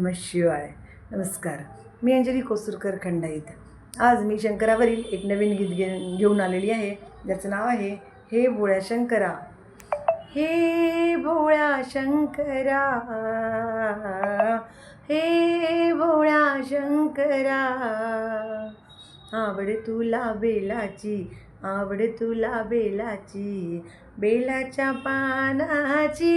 नम शिवाय. नमस्कार. मी अंजली कोसुरकर खंडाईत. आज मी शंकरावरील एक नवीन गीत घे घेऊन आलेली आहे. ज्याचं नाव आहे हे भोळ्या शंकरा. हे भोळ्या शंकरा. हे भोळ्या शंकरा. आवड तुला बेलाची आवड तुला बेलाची बेलाच्या पानाची.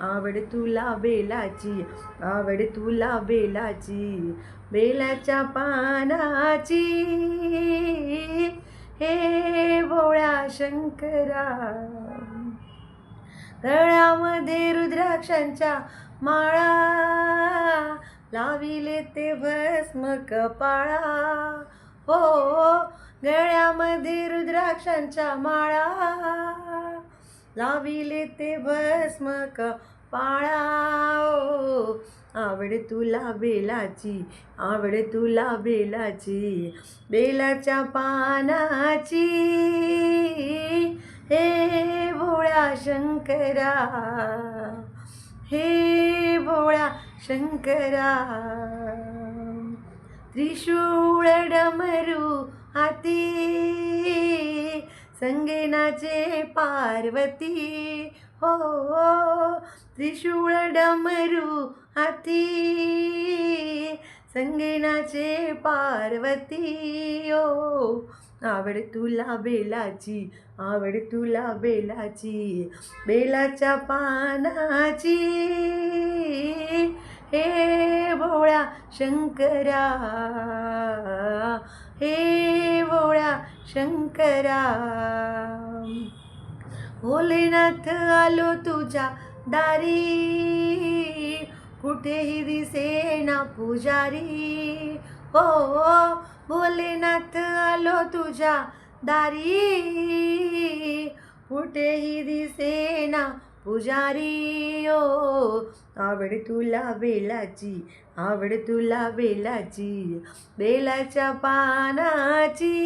आवड तुला बेलाची आवड तुला बेलाची बेलाच्या पानाची. हे भोळ्या शंकरा गळ्यामध्ये रुद्राक्षांच्या माळा लाविले ते भस्म कपाळा हो गळ्यामध्ये रुद्राक्षांच्या माळा. लाविले ते भस्म क ओ आवड तुला बेलाची आवड तुला बेलाची बेलाच्या पानाची. हे भोळा शंकरा हे भोळा शंकरा. त्रिशूळ डमरू हाती. संगेनाचे पार्वती. हो, हो त्रिशूळ डमरू हाती. संगेनाचे पार्वती. ओ आवड तुला बेलाची आवड तुला बेलाची बेलाच्या पानाची. हे भोळ्या शंकरा हे भोळ्या शंकरा. भोलेनाथ आलो तुझ्या दारी. कुठेही दिसेना पुजारी. हो, हो भोलेनाथ आलो तुझ्या दारी. कुठेही दिसेना पुजारी. ओ आवड तुला बेलाची आवड तुला बेलाची बेलाच्या पानाची.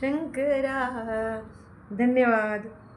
शंकरा. धन्यवाद.